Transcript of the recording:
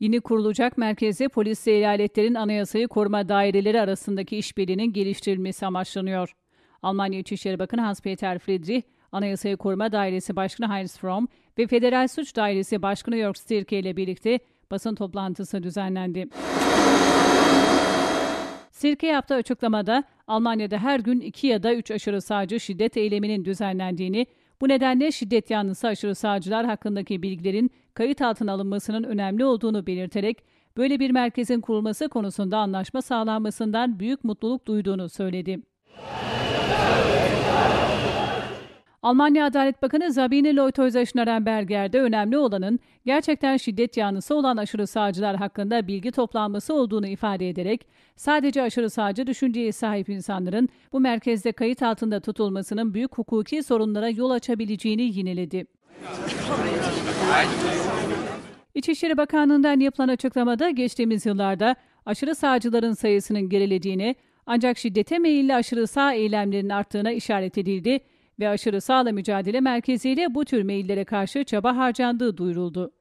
Yeni kurulacak merkezde polis ve eyaletlerin anayasayı koruma daireleri arasındaki işbirliğinin geliştirilmesi amaçlanıyor. Almanya İçişleri Bakanı Hans-Peter Friedrich, Anayasayı Koruma Dairesi Başkanı Heinz Fromm ve Federal Suç Dairesi Başkanı Jörg Stirke ile birlikte basın toplantısı düzenlendi. Sirke yaptığı açıklamada Almanya'da her gün iki ya da üç aşırı sağcı şiddet eyleminin düzenlendiğini, bu nedenle şiddet yanlısı aşırı sağcılar hakkındaki bilgilerin kayıt altına alınmasının önemli olduğunu belirterek böyle bir merkezin kurulması konusunda anlaşma sağlanmasından büyük mutluluk duyduğunu söyledi. Almanya Adalet Bakanı Sabine Leutheusser-Schnarrenberger de önemli olanın gerçekten şiddet yanlısı olan aşırı sağcılar hakkında bilgi toplanması olduğunu ifade ederek sadece aşırı sağcı düşünceye sahip insanların bu merkezde kayıt altında tutulmasının büyük hukuki sorunlara yol açabileceğini yineledi. İçişleri Bakanlığı'ndan yapılan açıklamada geçtiğimiz yıllarda aşırı sağcıların sayısının gerilediğini ancak şiddete meyilli aşırı sağ eylemlerin arttığına işaret edildi ve aşırı sağla mücadele merkeziyle bu tür meyillere karşı çaba harcandığı duyuruldu.